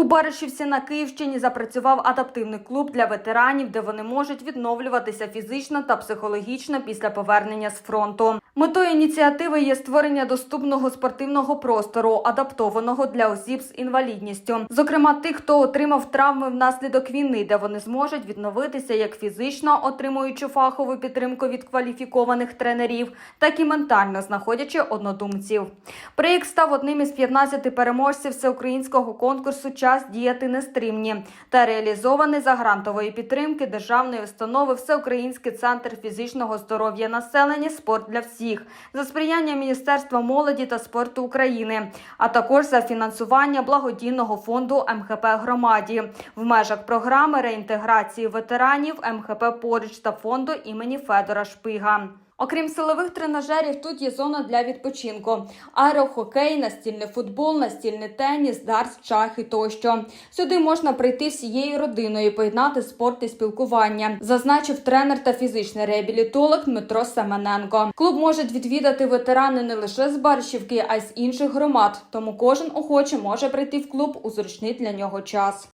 У Баришівці на Київщині запрацював адаптивний клуб для ветеранів, де вони можуть відновлюватися фізично та психологічно після повернення з фронту. Метою ініціативи є створення доступного спортивного простору, адаптованого для осіб з інвалідністю, зокрема тих, хто отримав травми внаслідок війни, де вони зможуть відновитися як фізично, отримуючи фахову підтримку від кваліфікованих тренерів, так і ментально знаходячи однодумців. Проєкт став одним із 15 переможців всеукраїнського конкурсу Час діяти нестримні та реалізований за грантової підтримки державної установи Всеукраїнський центр фізичного здоров'я населення Спорт для всіх за сприяння Міністерства молоді та спорту України, а також за фінансування благодійного фонду МХП громаді в межах програми реінтеграції ветеранів МХП поруч та фонду імені Федора Шпига. Окрім силових тренажерів, тут є зона для відпочинку: аерохокей, настільний футбол, настільний теніс, дартс, шахи тощо. Сюди можна прийти всією родиною, поєднати спорт і спілкування, зазначив тренер та фізичний реабілітолог Дмитро Семененко. Клуб можуть відвідати ветерани не лише з Баршівки, а й з інших громад. Тому кожен охоче може прийти в клуб у зручний для нього час.